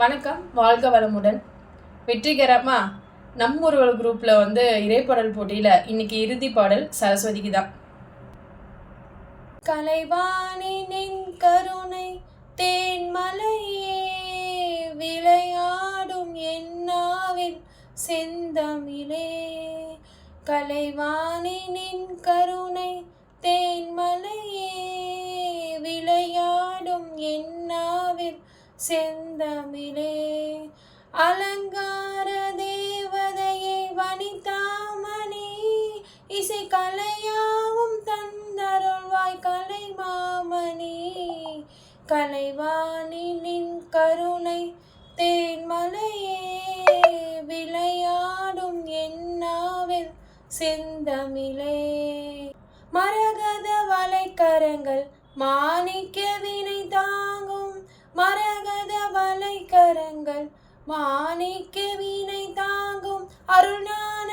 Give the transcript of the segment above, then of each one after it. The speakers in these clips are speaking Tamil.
வணக்கம் வாழ்க வளமுடன். வெற்றிகரமா நம்ம ஒரு குரூப்பில் வந்து இறைப்பாடல் போட்டியில் இன்னைக்கு இறுதி பாடல் சரஸ்வதிக்கு தான் கலைவானின் கருணை தேன்மலையே விளையாடும் என்னாவின் செந்தமிழே. கலைவாணினின் கருணை தேன்மலையே செந்தமிழே அலங்கார தேவதையை வனிதாமணி இசை கலையாவும் தந்தருள்வாய் கலை மாமணி கலைவாணினின் கருணை தேன்மலையே விளையாடும் என்னாவில் செந்தமிழே. மரகத வலைக்கரங்கள் மாணிக்க வினை தாங்கும் மரகத வலை கரங்கள் மாணிக்க வீணை தாங்கும் அருள்ஞான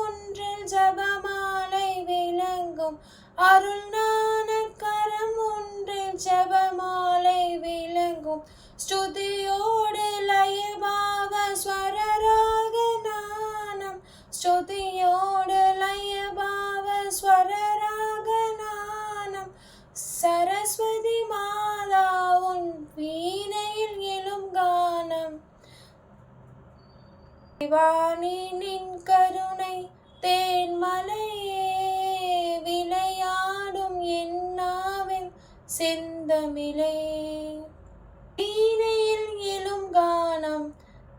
ஒன்றில் ஜபமாலை விளங்கும். அருள்ஞான ஒன்றில் ஜபமாலை விளங்கும். ஸ்துதியோடு லயபாவ ஸ்வரராக நாணம். ஸ்துதியோடு வாணினின் கருணை தேன்மலையே விளையாடும் என்னாவில் செந்தமிழே. வீணையில் எழும் கானம்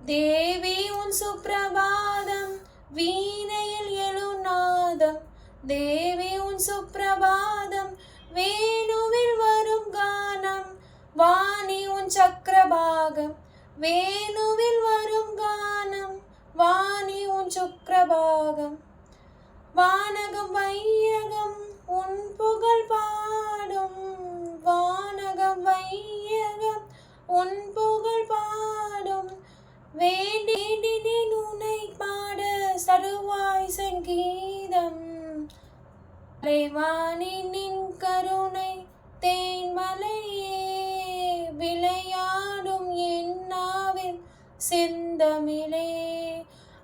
தேவி உன் சுப்பிரபாதம். வீணையில் எழும் நாதம் தேவி உன் சுப்பிரபாதம். வேணுவில் வரும் கானம் வாணி உன் சக்கரபாகம். வேணு நின் கருணை தேன்மலையே விளையாடும் என்னாவில் செந்தமிழே.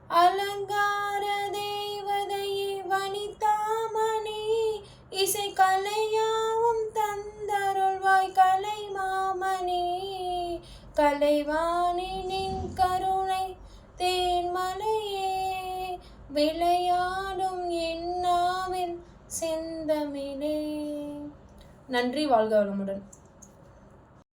அலங்கார தேவதையே வனிதாமணி இசை கலையாவும் தந்தருள்வாய் கலை மாமணி கலைவாணி நின் கருணை தேன்மலையே விளை செந்தமிழே நன்றி வாழ்க வளமுடன்.